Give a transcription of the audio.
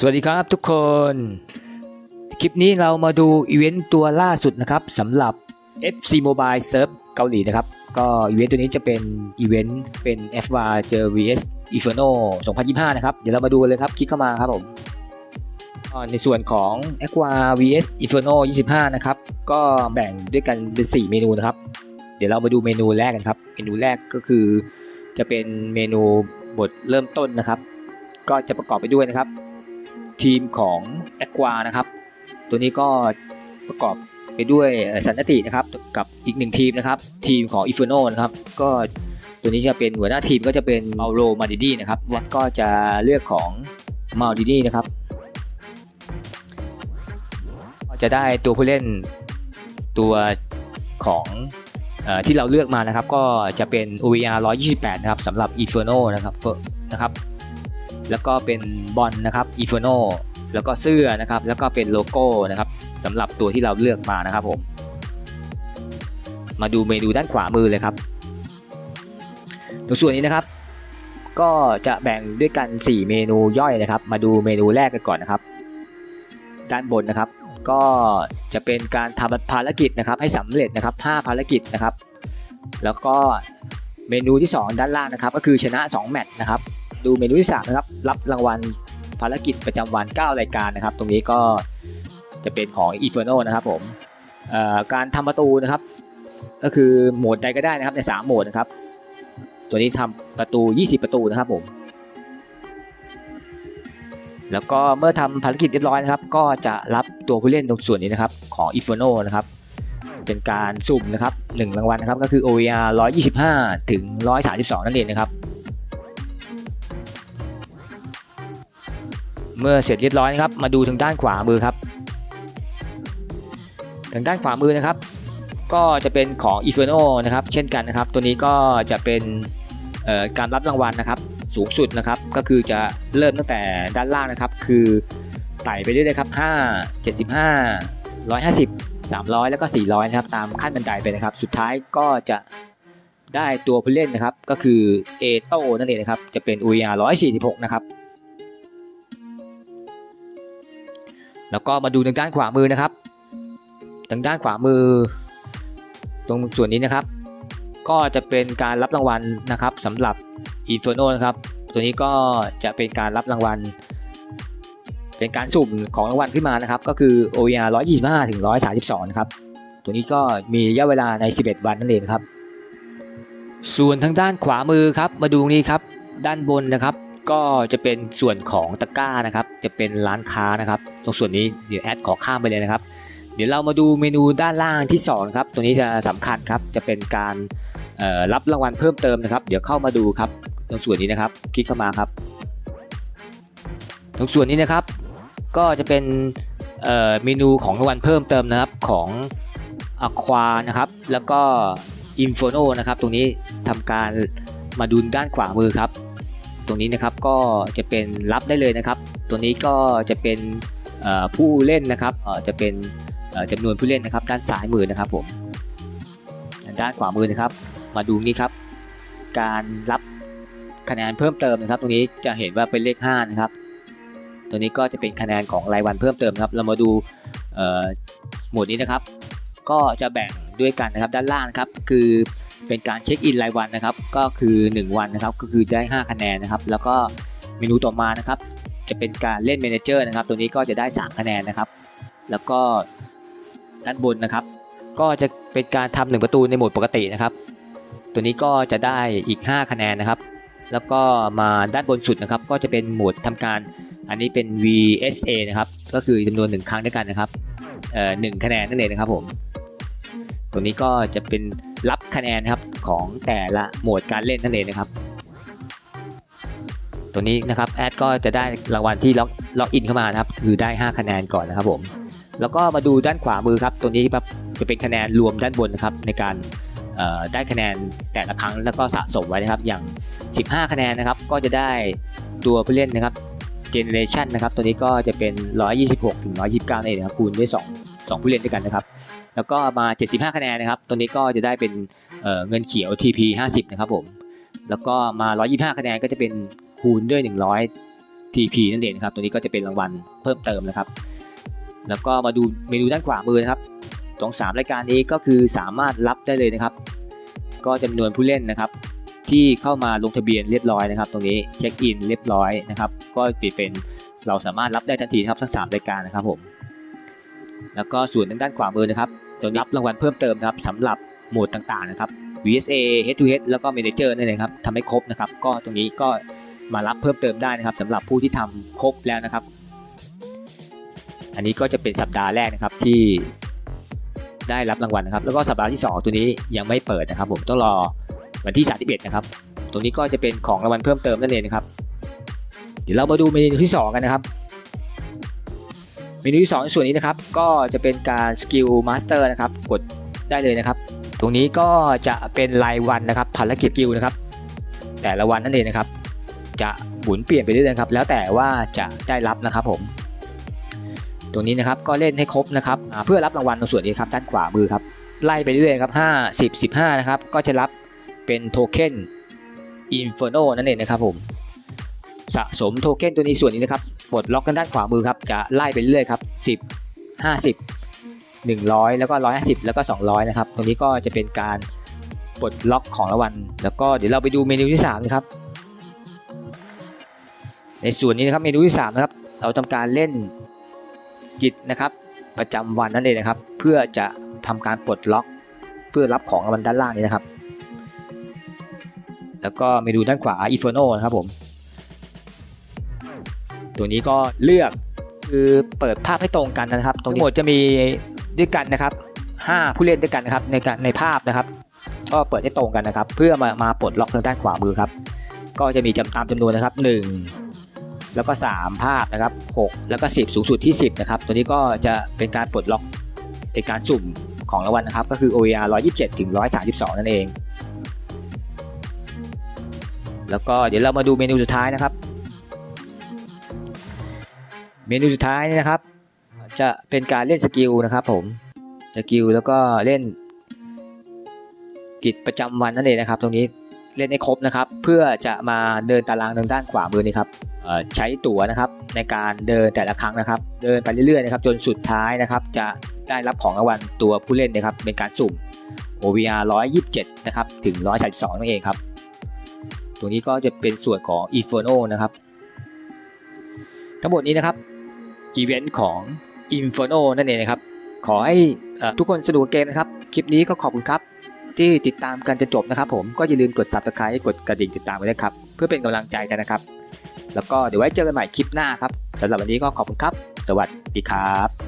สวัสดีครับทุกคน คลิปนี้เรามาดูอีเวนต์ตัวล่าสุดนะครับสำหรับ FC Mobile Surf เกาหลีนะครับ ก็อีเวนต์ตัวนี้จะเป็นอีเวนต์เป็น f อเจอ vs Inferno 2025 นะครับ เดี๋ยวเรามาดูเลยครับ คลิกเข้ามาครับผมในส่วนของ Aqua vs Inferno 25 นะครับ ก็แบ่งด้วยกันเป็น 4 เมนูนะครับ เดี๋ยวเรามาดูเมนูแรกกันครับ เมนูแรกก็คือจะเป็นเมนูบทเริ่มต้นนะครับ ก็จะประกอบไปด้วยนะครับ ทีมของ a q u a นะครับ ตัวนี้ก็ประกอบไปด้วยสันนตินะครับกับอีกหนึ่งทีมนะครับทีมของ Inferno นะครับก็ตัวนี้จะเป็นหัวหน้าทีมก็จะเป็นเมาโรมาดิดีนะครับวัดก็จะเลือกของมาดิดีนะครับจะได้ตัวผู้เล่นตัวของอที่เราเลือกมานะครับ ก็จะเป็น OVR 128 นะครับสำหรับ Inferno นะครับเฟนะครับ แล้วก็เป็นบอลนะครับ Inferno แล้วก็เสื้อนะครับ แล้วก็เป็นโลโก้นะครับสำหรับตัวที่เราเลือกมานะครับผม มาดูเมนูด้านขวามือเลยครับตรงส่วนนี้นะครับ ก็จะแบ่งด้วยกัน 4 เมนูย่อยนะครับ มาดูเมนูแรกกันก่อนนะครับ ด้านบนนะครับ ก็จะเป็นการทำภารกิจนะครับ ให้สำเร็จนะครับ 5 ภารกิจนะครับ แล้วก็เมนูที่ 2 ด้านล่างนะครับ ก็คือชนะ 2 แมตช์นะครับ ดูเมนูที่3นะครับรับรางวัลภารกิจประจำวัน 9 รายการนะครับ ตรงนี้ก็จะเป็นของ i n f e r n o นะครับผมการทำประตูนะครับ ก็คือโหมดใดก็ได้นะครับใน 3 โหมดนะครับ ตัวนี้ทำประตู 20 ประตูนะครับผมแล้วก็เมื่อทำภารกิจเรียบร้อยนะครับ ก็จะรับตัวผู้เล่นตรงส่วนนี้นะครับของ i n f e r n o นะครับเป็นการสุ่มนะครับ1รางวัลนะครับก็คือ OVR 125 ถึง 132 นั่นเองนะครับ เมื่อเสร็จเรียบร้อยนะครับ มาดูทางด้านขวามือครับ ทางด้านขวามือนะครับ ก็จะเป็นของ Inferno นะครับ เช่นกันนะครับ ตัวนี้ก็จะเป็นการรับรางวัลนะครับสูงสุดนะครับ ก็คือจะเริ่มตั้งแต่ด้านล่างนะครับ คือไต่ไปเรื่อยๆครับ5 75 150 300 แล้วก็ 400 นะครับ ตามขั้นบันไดไปนะครับ สุดท้ายก็จะได้ตัวผู้เล่นนะครับ ก็คือเอโตนั่นเองนะครับ จะเป็น UR 146 นะครับ แล้วก็มาดูทางด้านขวามือนะครับทางด้านขวามือ ตรงส่วนนี้นะครับ ก็จะเป็นการรับรางวัลนะครับสำหรับ Inferno นะครับ ตัวนี้ก็จะเป็นการรับรางวัล เป็นการสุ่มของรางวัลขึ้นมานะครับ ก็คือ OER 125 ถึง 132 นะครับ ตัวนี้ก็มีระยะเวลาใน 11 วันนั่นเองครับ ส่วนทางด้านขวามือครับ มาดูนี้ครับ ด้านบนนะครับ ก็จะเป็นส่วนของตะกร้านะครับ จะเป็นร้านค้านะครับ ตรงส่วนนี้เดี๋ยวแอดขอข้ามไปเลยนะครับ เดี๋ยวเรามาดูเมนูด้านล่างที่2ครับ ตัวนี้จะสำคัญครับ จะเป็นการรับรางวัลเพิ่มเติมนะครับ เดี๋ยวเข้ามาดูครับ ตรงส่วนนี้นะครับ คลิกเข้ามาครับ ตรงส่วนนี้นะครับ ก็จะเป็นเมนูของรางวัลเพิ่มเติมนะครับของ Aqua นะครับ แล้วก็ Inferno นะครับ ตรงนี้ทำการมาดูด้านขวามือครับ ตรงนี้นะครับก็จะเป็นรับได้เลยนะครับ ตัวนี้ก็จะเป็นผู้เล่นนะครับจะเป็นจำนวนผู้เล่นนะครับ ด้านซ้ายมือนะครับผมด้านขวามือนะครับ มาดูนี่ครับ การรับคะแนนเพิ่มเติมนะครับ ตรงนี้จะเห็นว่าเป็นเลข5นะครับตัวนี้ก็จะเป็นคะแนนของรายวันเพิ่มเติมครับ เรามาดูหมวดนี้นะครับ ก็จะแบ่งด้วยกันนะครับด้านล่างครับ คือเป็นการเช็คอินรายวันนะครับ ก็คือ 1 วันนะครับ ก็คือได้ 5 คะแนนนะครับ แล้วก็เมนูต่อมานะครับ จะเป็นการเล่นเมนเจอร์นะครับ ตัวนี้ก็จะได้ 3 คะแนนนะครับ แล้วก็ด้านบนนะครับ ก็จะเป็นการทำหนึ่งประตูในโหมดปกตินะครับ ตัวนี้ก็จะได้อีก 5 คะแนนนะครับ แล้วก็มาด้านบนสุดนะครับ ก็จะเป็นโหมดทำการ อันนี้เป็น VSA นะครับ ก็คือจำนวน 1 ครั้งด้วยกันนะครับเอ่อหนึ่งคะแนนนั่นเองนะครับผมตัวนี้ก็จะเป็นรับคะแนนครับของแต่ละโหมดการเล่นนั่นเองนะครับ ตัวนี้นะครับแอดก็จะได้รางวัลที่ล็อกล็อกอินเข้ามานะครับคือได้ 5 คะแนนก่อนนะครับผมแล้วก็มาดูด้านขวามือครับตัวนี้แบบจะเป็นคะแนนรวมด้านบนนะครับในการเอ่อได้คะแนนแต่ละครั้งแล้วก็สะสมไว้นะครับอย่าง 15 คะแนนนะครับก็จะได้ตัวผู้เล่นนะครับ Generation นะครับตัวนี้ก็จะเป็น 126 ถึง 129นั่นเองนะครับคูณด้วย2 2 ผู้เล่นด้วยกันนะครับ แล้วก็มา 75 คะแนนนะครับตัวนี้ก็จะได้เป็นเอ่อเงินเขียว TP 50 นะครับผมแล้วก็มา 125 คะแนนก็จะเป็น คูณด้วย 100 TP นั่นเองครับ ตัวนี้ก็จะเป็นรางวัลเพิ่มเติมนะครับ แล้วก็มาดูเมนูด้านขวามือนะครับ ตรง 3 รายการนี้ก็คือสามารถรับได้เลยนะครับ ก็จำนวนผู้เล่นนะครับ ที่เข้ามาลงทะเบียนเรียบร้อยนะครับ ตรงนี้เช็คอินเรียบร้อยนะครับ ก็เปลี่ยนเป็นเราสามารถรับได้ทันทีครับทั้ง 3 รายการนะครับผม แล้วก็ส่วนทางด้านขวามือนะครับตัวรับรางวัลเพิ่มเติมครับสำหรับโหมดต่างๆนะครับ VSA Head to Head แล้วก็ Manager นั่นเองครับทำให้ครบนะครับ ก็ตรงนี้ก็ มารับเพิ่มเติมได้นะครับสำหรับผู้ที่ทำครบแล้วนะครับ อันนี้ก็จะเป็นสัปดาห์แรกนะครับที่ได้รับรางวัลนะครับ แล้วก็สัปดาห์ที่ 2 ตัวนี้ยังไม่เปิดนะครับ ผมต้องรอวันที่31นะครับตรงนี้ก็จะเป็นของรางวัลเพิ่มเติมนั่นเองนะครับ เดี๋ยวเรามาดูเมนูที่ 2 กันนะครับ เมนูที่2ในส่วนนี้นะครับ ก็จะเป็นการสกิลมาสเตอร์นะครับ กดได้เลยนะครับ ตรงนี้ก็จะเป็นรายวันนะครับภารกิจสกิลนะครับ แต่ละวันนั่นเองนะครับ จะหมุนเปลี่ยนไปเรื่อยๆครับแล้วแต่ว่าจะได้รับนะครับผม ตรงนี้นะครับก็เล่นให้ครบนะครับเพื่อรับรางวัลในส่วนนี้ครับด้านขวามือครับไล่ไปเรื่อยๆครับ5 10 15นะครับก็จะรับเป็นโทเค็น Inferno นั่นเองนะครับผมสะสมโทเค็นตัวนี้ส่วนนี้นะครับปลดล็อกกันด้านขวามือครับจะไล่ไปเรื่อยครับ10 50 100 แล้วก็ 150 แล้วก็ 200 นะครับตรงนี้ก็จะเป็นการปลดล็อกของรางวัลแล้วก็เดี๋ยวเราไปดูเมนูที่3นะครับ ในส่วนนี้นะครับเมนูที่3นะครับเราทำการเล่นกิจนะครับ ประจำวันนั่นเองนะครับ เพื่อจะทำการปลดล็อก เพื่อรับของรางวัลด้านล่างนี้นะครับ แล้วก็เมนูด้านขวา i f e r n o นะครับผม ตัวนี้ก็เลือกคือเปิดภาพให้ตรงกันนะครับ ตรงนี้หมดจะมีด้วยกันนะครับ 5 ผู้เล่นด้วยกันนะครับในการในภาพนะครับ ก็เปิดให้ตรงกันนะครับ เพื่อมามาปลดล็อกทางด้านขวามือครับ ก็จะมีจำตามจำนวนนะครับ 1 แล้วก็ 3 ภาพนะครับ 6 แล้วก็ 10 สูงสุดที่ 10 นะครับ ตัวนี้ก็จะเป็นการปลดล็อกในการสุ่มของรางวัลนะครับ ก็คือ OER 127 ถึง 132 นั่นเอง แล้วก็เดี๋ยวเรามาดูเมนูสุดท้ายนะครับ เมนูสุดท้ายนี่นะครับ จะเป็นการเล่นสกิลนะครับผม สกิลแล้วก็เล่นกิจประจำวันนั่นเองนะครับ ตรงนี้ เล่นให้ครบนะครับ เพื่อจะมาเดินตารางทางด้านขวามือนี่ครับใช้ตั๋วนะครับในการเดินแต่ละครั้งนะครับ เดินไปเรื่อยๆนะครับจนสุดท้ายนะครับ จะได้รับของรางวัลตัวผู้เล่นนะครับ เป็นการสุ่ม OVR 127 นะครับ ถึง 132 นั่นเองครับ ตรงนี้ก็จะเป็นส่วนของ Inferno นะครับ ทั้งหมดนี้นะครับอีเวนต์ของ Inferno นั่นเองนะครับ ขอให้ทุกคนสนุกกับเกมนะครับ คลิปนี้ก็ขอบคุณครับ ที่ติดตามกันจนจบนะครับ ผมก็อย่าลืมกด subscribe กดกระดิ่งติดตามไว้ด้วยครับ เพื่อเป็นกำลังใจกันนะครับ แล้วก็เดี๋ยวไว้เจอกันใหม่คลิปหน้าครับสำหรับวันนี้ก็ขอบคุณครับ สวัสดีครับ